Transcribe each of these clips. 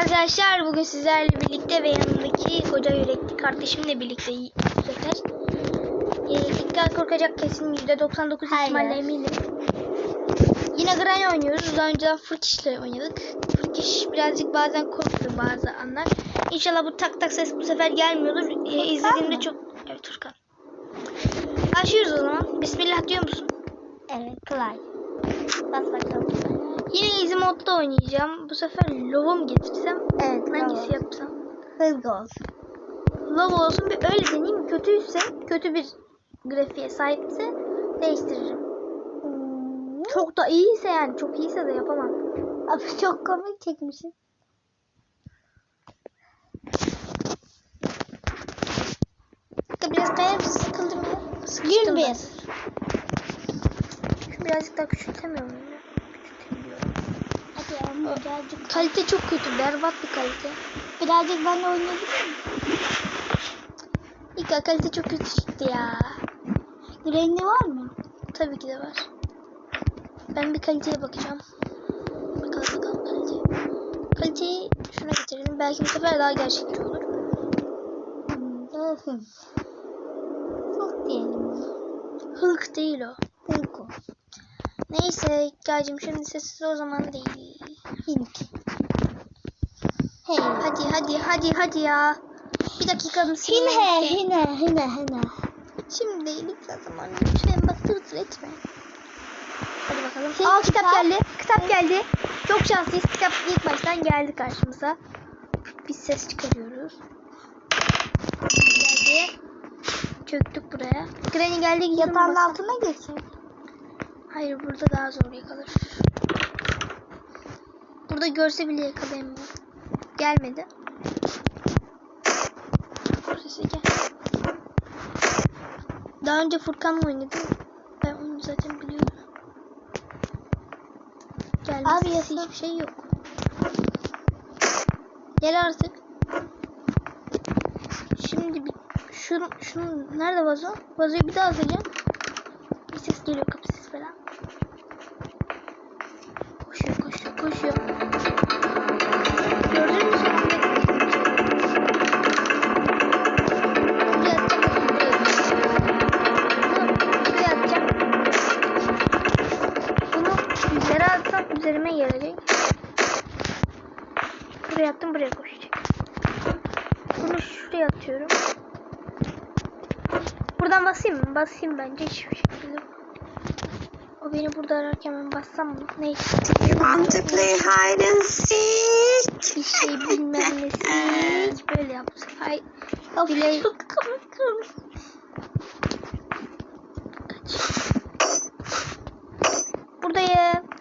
arkadaşlar. Bugün sizlerle birlikte ve yanımdaki koca yürekli kardeşimle birlikte bu sefer. Dikkat korkacak kesin %99 Hayır. ihtimalle eminim. Yine Granny oynuyoruz. Daha önceden Fırkiş'le oynadık. Fırkiş birazcık bazen korkuyor bazı anlar. İnşallah bu tak tak ses bu sefer gelmiyordur. Ee, izlediğimde mı? çok... Evet Turkan. Başlıyoruz o zaman. Bismillah diyor musun? Evet kolay. Bas bakalım. Yine easy modda oynayacağım. Bu sefer Low'u mu getirsem? Evet Hangisi Lava. yapsam? Hızlı olsun. Love olsun bir öyle deneyeyim. Kötüyse, kötü bir grafiğe sahipse değiştiririm. Hmm. Çok da iyiyse yani çok iyiyse de yapamam. Abi çok komik çekmişsin. Dakika biraz kayar mısın? Sıkıldım ya. Sıkıştım 21. ben. Şu birazcık daha küçültemiyor muyum. Birazcık. Kalite çok kötü. Berbat bir kalite. Birazcık ben de oynayabilir miyim? İlk kalite çok kötü çıktı ya. Rengi var mı? Tabii ki de var. Ben bir kaliteye bakacağım. Bakalım bakalım kalite. Kaliteyi şuna getirelim. Belki bu sefer daha gerçekçi olur. Hmm, hız. Çok diyelim. Hılk değil o. Hızlı olsun. Neyse Hikayacığım şimdi sessiz o zaman değil. Hint. Hey. Hadi hadi hadi hadi ya. Bir dakika mısın? Hine hine hine hine. Şimdi değil lütfen zaman lütfen bak tır etme. Hadi bakalım. Şey, Aa kitap kitap. geldi. Kitap geldi. Çok şanslıyız. Kitap ilk baştan geldi karşımıza. Biz ses çıkarıyoruz. Geldi. Çöktük buraya. Granny geldi. Yatağın altına geçin. Hayır burada daha zor yakalar. Burada görse bile yakalayamıyor. Gelmedi. Sesi gel. Daha önce Furkan'la oynadım. Ben onu zaten biliyorum. Gelmesi Abi yasa- hiçbir şey yok. Gel artık. Şimdi bir şunu, şunu nerede vazo? Vazoyu bir daha alacağım. Bir ses geliyor kapı basayım bence hiçbir şekilde. O beni burada ararken ben bassam mı? Neyse. You want to play hide and seek? Bir şey bilmem nesi. Böyle yapsın. Hay. Bile... Çok komik komik. Buradayım.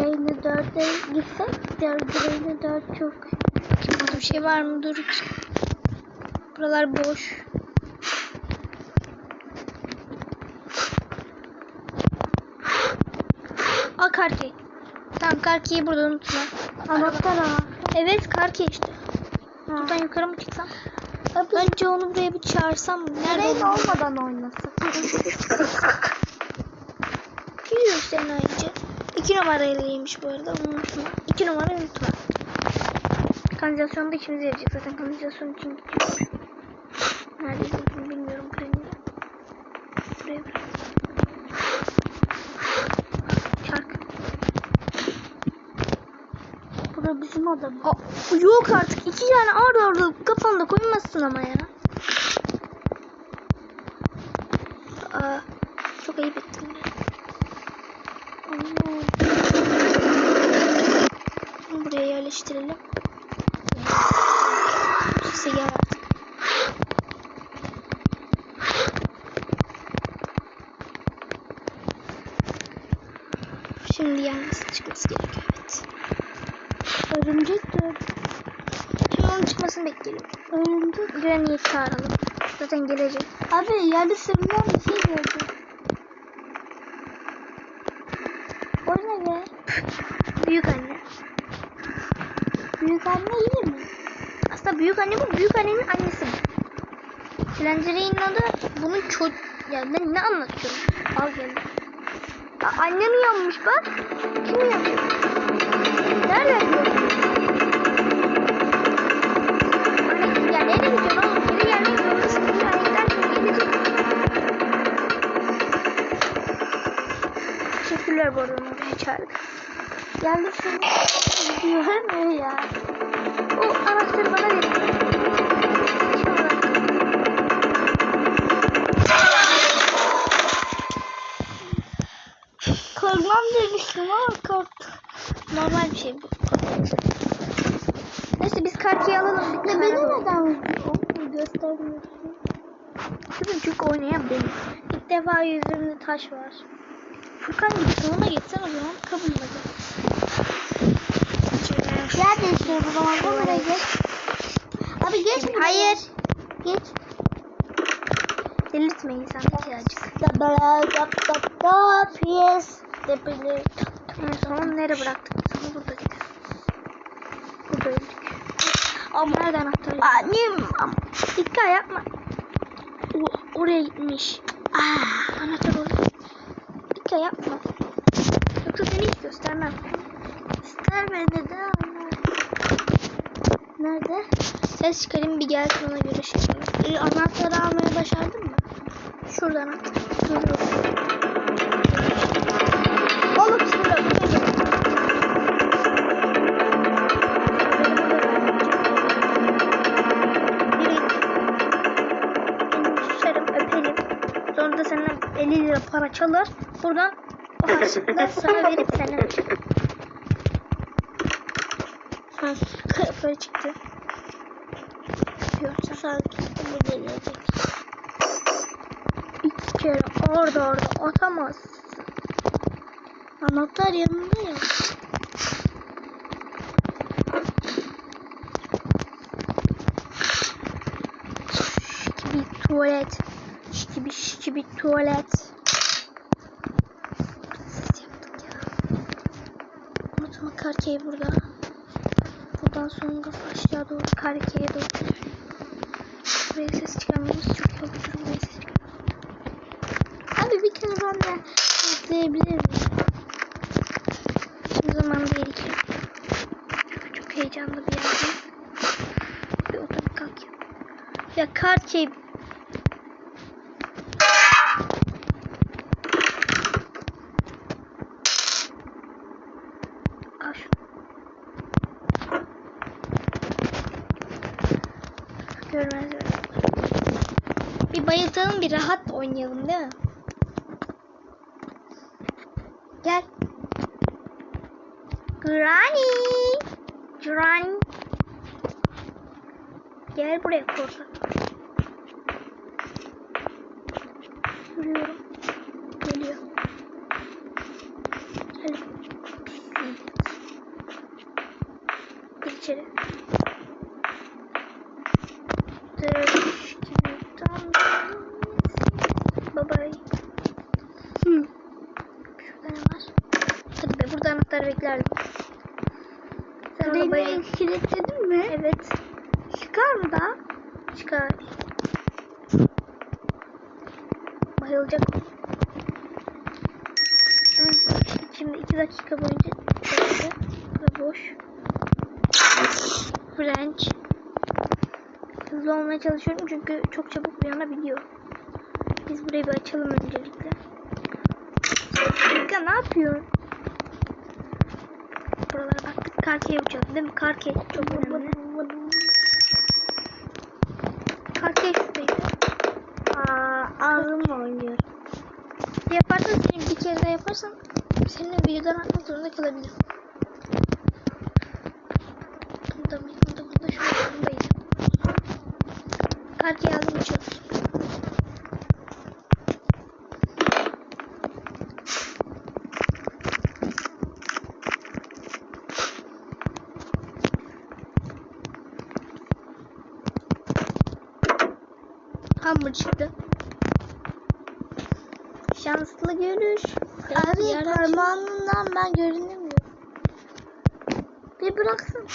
Reyna 4'e gitsek de Reyna 4 çok. Burada bir şey var mı? Dur. Buralar boş. Al kartı. Tamam kartıyı burada unutma. Anahtar ha. Evet kartı işte. Ha. Buradan yukarı mı çıksam? Abi. Önce onu buraya bir çağırsam. Nerede olmadan oynasın. Giriyor sen önce. 2 numaralıymış bu arada unutma. 2 numara unutma. Kanalizasyonda ikimiz gelecek zaten kanalizasyon için gidiyoruz. Nerede gittim bilmiyorum buraya. Buraya buraya. Çark. Burada bizim adam. Aa, yok artık iki tane arda arda kafanda koymazsın ama ya. Aa, çok ayıp et. Yerleştirelim. Gel artık. Şimdi gelmesi çıkması gerekiyor evet. Örümcek de. Şimdi çıkmasını bekleyelim. Örümcek. Granny'i çağıralım. Zaten gelecek. Abi yerde sürünen bir şey gördüm. O ne be? Büyük anne. Büyük anne iyi mi? Aslında büyük anne bu. Büyük annenin annesi. Slender'in adı bunun çocuk... Ya ben ne anlatıyorum? Al geldi. Ya annem uyanmış bak. Kim uyanmış? Nereden gördün? Anne, ya nereye gidiyorsun. Teşekkürler bu arada çağırdık. Yerde sürünen Görmüyor ya. O. Kim anahtarı? Korkmam demiştim ama korktum. Normal bir şey bu. Neyse biz kartıyı alalım. Ne beni neden göstermiyorsun? Kızım çünkü oynayan benim. İlk defa yüzümde taş var. Furkan gitsin ona gitsen o zaman kabul edelim. Yer değiştiriyor bu zaman. Bu buraya geç. Abi geç buraya. Hayır. Geç. Delirtme insan birazcık. Dabala dap dap dap yes. Depili. En son nereye bıraktık? Sonra burada gidelim. Burada öldük. Ama nerede anahtar? Annem. Dikkat yapma. O, oraya gitmiş. Ah, anahtar orada. Dikkat yapma. Yoksa seni hiç göstermem. Gösterme neden? Nerede? Ses çıkarayım bir gelsin ona göre şey yapalım. E, anahtarı almayı başardın mı? Şurada anahtar. Dur dur. Oğlum şurada. Sonra da senden 50 lira para çalar. Buradan o harçlıkla sana verip seni öperim. Sen böyle çıktı. Öpüyorsun. Sanki bu gelecek. İki kere orada orada atamazsın. Anahtar yanında ya. gibi tuvalet. Şş gibi şş gibi tuvalet. Unutma karkeyi burada. Sonra aşağı doğru karkeye doğru. Buraya ses çıkarmamız çok zor. Buraya ses çıkar. Abi bir kere ben de izleyebilir miyim? Şimdi zaman değil ki. Çok heyecanlı bir yerde. Bir oturup kalk ya. Ya karkey Al şunu. Görmez öyle. Bir bayıltalım bir rahat oynayalım değil mi? Gel. Granny. Granny. Gel buraya korkak. Anahtar beklerdim. Sen Beni arabayı... kilitledin mi? Evet. Çıkar mı da? Çıkar. Bayılacak. Evet, Şimdi iki dakika boyunca. Burada boş. French. Hızlı olmaya çalışıyorum çünkü çok çabuk uyanabiliyor. Biz burayı bir açalım öncelikle. Kanka ne yapıyor? Karkeye uçalım değil mi? Karke çok önemli. Karke şuradaydı. Aa, ağzımla oynuyor. Yaparsan seni bir kere daha yaparsan seninle videodan atmak zorunda kalabilirim. Mıyız? Bunda bunda şurada bundayız. Karkeye aldım uçuyoruz. Hamur çıktı. Şanslı görüş. Abi parmağından ben görünemiyorum. Bir bıraksın.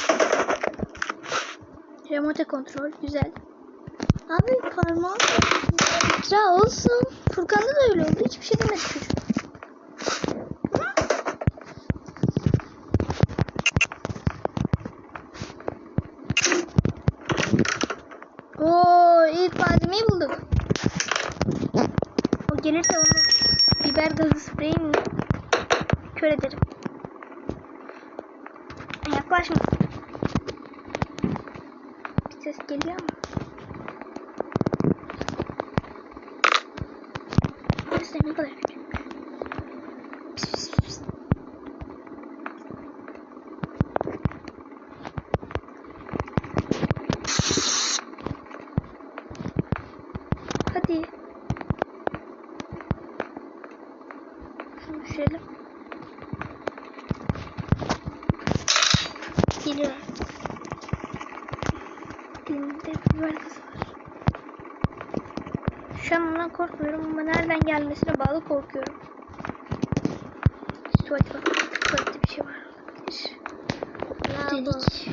Remote kontrol güzel. Abi parmağım Ya olsun. Furkan'da da öyle oldu. Hiçbir şey demedi çocuk. Oo, ilk malzemeyi bulduk. O gelirse onu biber gazı spreyini kör ederim. Yaklaşma. Bir ses geliyor ama. Burası ne kadar küçük. Pis, pis, pis. Hadi. Şunu düşürelim. Geliyor. Dilinde biber gazı var. Şu an ondan korkmuyorum ama nereden gelmesine bağlı korkuyorum. Tuvalete bak. Tuvalette bir şey var. olabilir. Delik.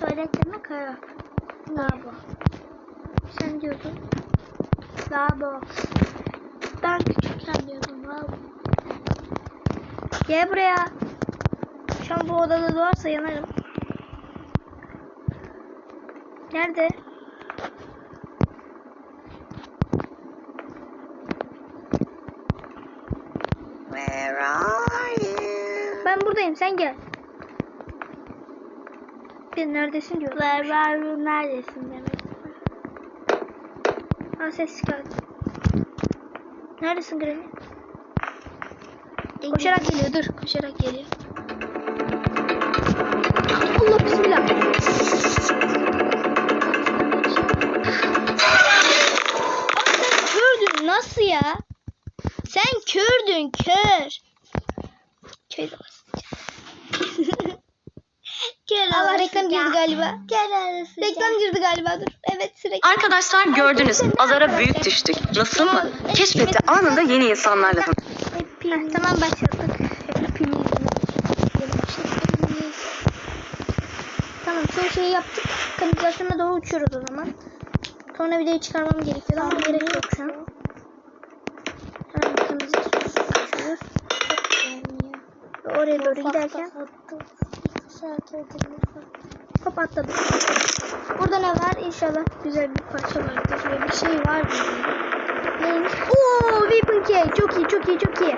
tuvalet mi kara? Lavabo. Sen diyordun. Lavabo. Ben küçükken diyordum lavabo. Gel buraya. Şu an bu odada doğarsa yanarım. Nerede? Where are you? Ben buradayım sen gel. Bir neredesin diyor. Ver ver neredesin demek. Ha ses geldi. Neredesin Granny? Koşarak geliyor dur. Koşarak geliyor. Allah bismillah. Sen kördün nasıl ya? Sen kördün kör. Kör Gel Allah reklam girdi galiba. Gel arası. Reklam girdi galiba dur. Evet sürekli. Arkadaşlar gördünüz azara büyük düştük. Nasıl mı? Keşfetti anında yeni insanlarla tanıştık. Heh, tamam başladık. Hepimiz. Tamam çoğu şeyi yaptık. Kanalizasyona doğru uçuyoruz o zaman. Sonra videoyu çıkarmam gerekiyor ama gerek yok şu an. Oraya doğru giderken hop atladık. Burada ne var? İnşallah güzel bir parça vardır ve bir şey vardır. Neymiş? Oo, Weapon Key. Çok iyi, çok iyi, çok iyi.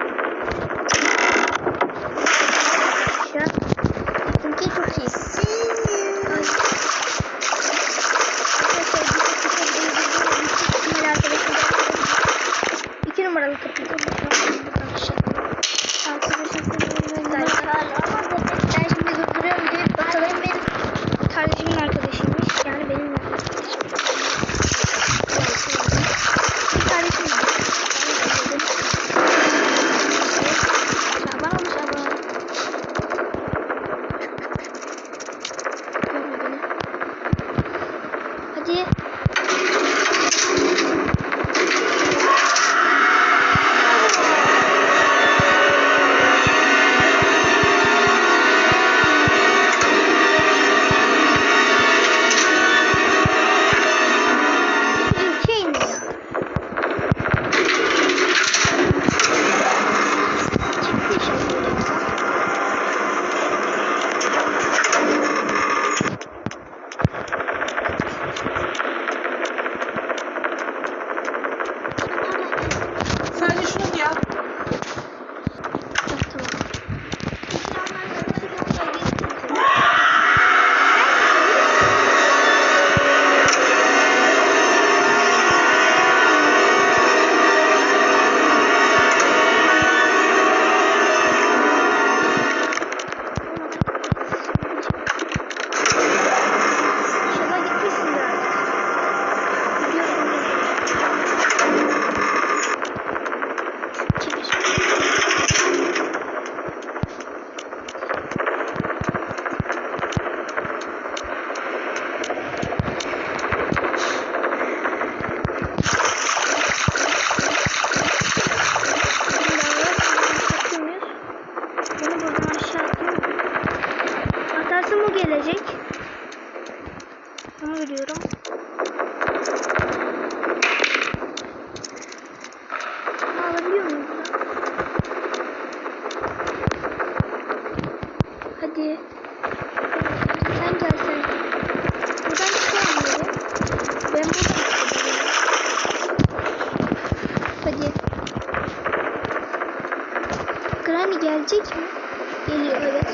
Geliyor evet.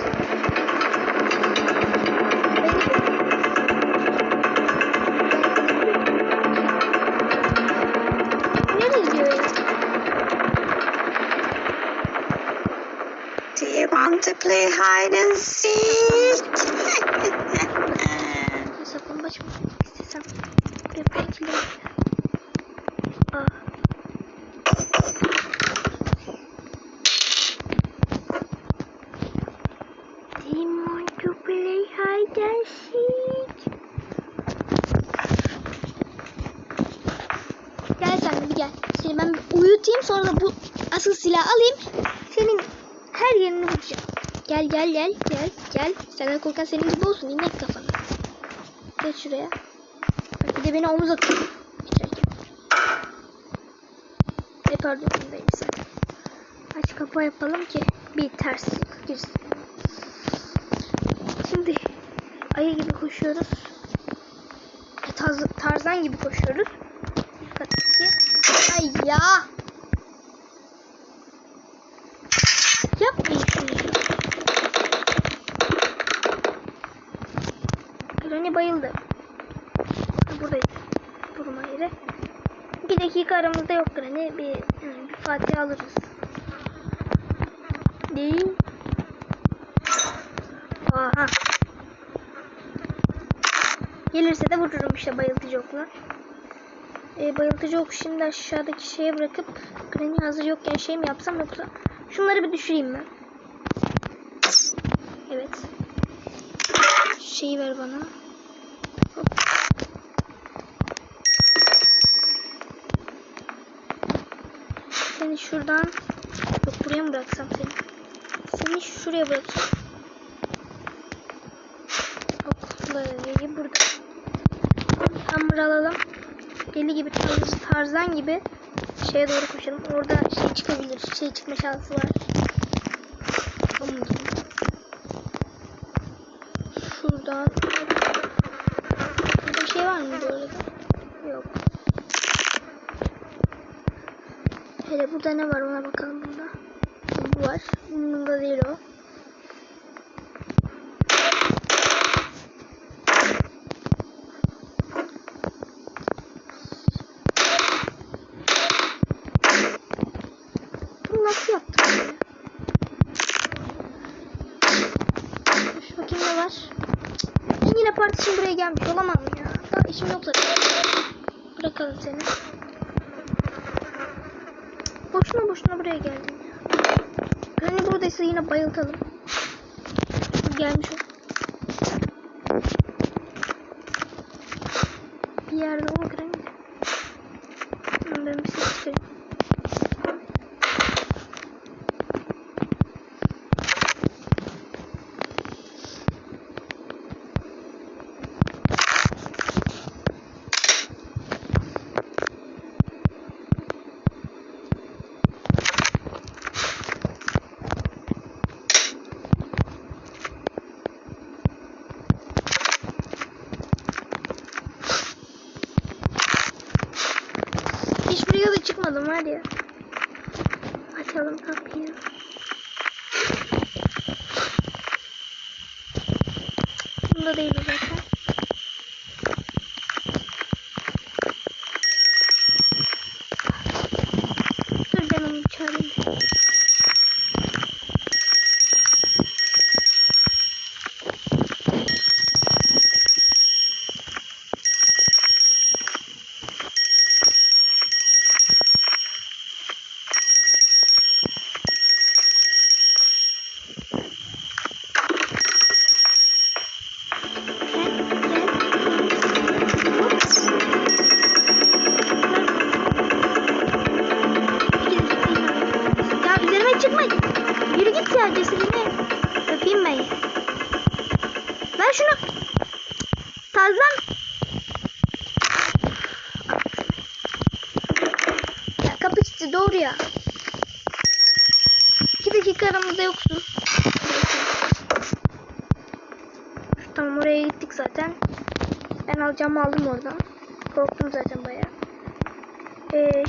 Do you want to play hide and seek? Bir gel. Seni ben uyutayım sonra da bu asıl silahı alayım. Senin her yerini vuracağım. Gel gel gel gel gel. Senden korkan senin gibi olsun inek kafana. Geç şuraya. Bak bir de beni omuz atıyor. Geçerken. Ay pardon bundayım sen. Aç kapı yapalım ki bir terslik girsin. Şimdi ayı gibi koşuyoruz. E, Taz, tarzan gibi koşuyoruz. Dikkatli. Ay ya. Yapmayın. Granny bayıldı. Buradayız. Durma yeri. Bir dakika aramızda yok Granny. Bir, hı, bir Fatih alırız. Değil. Aha. Gelirse de vururum işte bayıltıcı okla. E, bayıltıcı oku şimdi aşağıdaki şeye bırakıp Granny hazır yokken şey mi yapsam yoksa şunları bir düşüreyim ben. Evet. Şeyi ver bana. Hop. Seni şuradan yok buraya mı bıraksam seni? Seni şuraya bırakayım. Okları burada. Hamur alalım. Deli gibi tarz, tarzan gibi şeye doğru koşalım. Orada şey çıkabilir. Şey çıkma şansı var. Şuradan. Burada şey var mı arada? Yok. Hele burada ne var ona bakalım bunda. Bu var. Bunda değil o. Bunu nasıl yaptım ya? Şu bakayım ne var. Parti için buraya gelmiş olamam ya. Daha işim yok zaten. Bırakalım seni. Boşuna boşuna buraya geldin ya. Granny buradaysa yine bayıltalım. Gelmiş o. Bir yerde o Granny. Ben bir ses çıkarayım. Hiç buraya da çıkmadım var ya. Açalım kapıyı.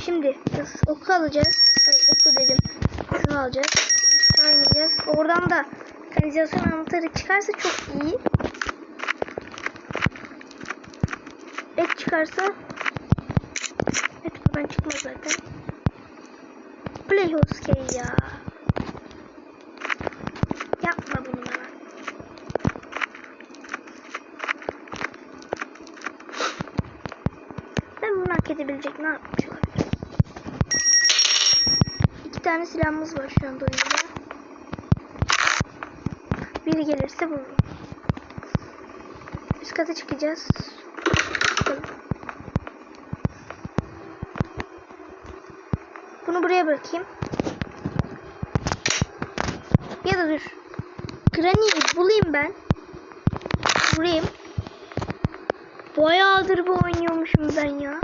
Şimdi oku alacağız. Ay, oku dedim. Şunu alacağız. İneceğiz. Oradan da kanalizasyon anahtarı çıkarsa çok iyi. Et çıkarsa Et buradan çıkmaz zaten. Playhouse Key ya. Yapma bunu bana. Ben bunu hak edebilecek ne yapmış olabilirim? İki tane silahımız var şu anda oyunda. Biri gelirse vururum. Üst kata çıkacağız. Bunu buraya bırakayım. Ya da dur. Granny'yi bulayım ben. Vurayım. Bayağıdır bu oynuyormuşum ben ya.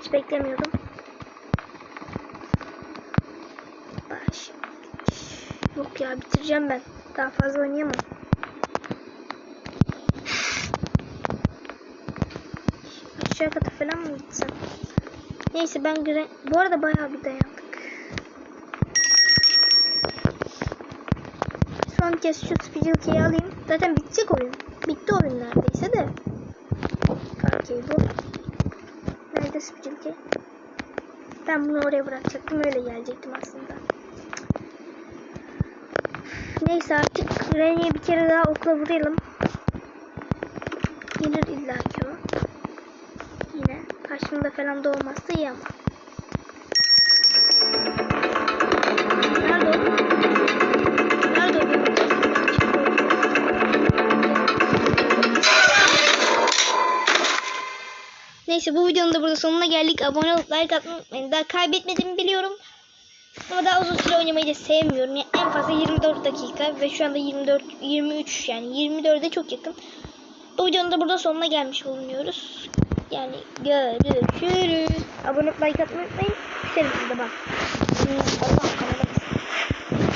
Hiç beklemiyordum. Yok ya bitireceğim ben. Daha fazla oynayamam. Aşağı kata falan mı gitsem? Neyse ben gre... Bu arada bayağı bir dayandık. Son kez şu Spidilke'yi alayım. Zaten bitecek oyun. Bitti oyun neredeyse de. Okey bu. Nerede Spidilke? Ben bunu oraya bırakacaktım. Öyle gelecektim aslında. Neyse artık Ren'e bir kere daha okla vuralım. Gelir illaki o. Yine karşımda falan da olmazsa iyi ama. Nerede Neyse bu videonun da burada sonuna geldik. Abone olup like atmayı. Daha kaybetmediğimi biliyorum. Ama daha uzun süre oynamayı da sevmiyorum. Yani en fazla 24 dakika ve şu anda 24 23 yani 24'e çok yakın. Bu videonun da burada sonuna gelmiş bulunuyoruz. Yani görüşürüz. Abone olup like atmayı unutmayın. Senin de bak. Allah.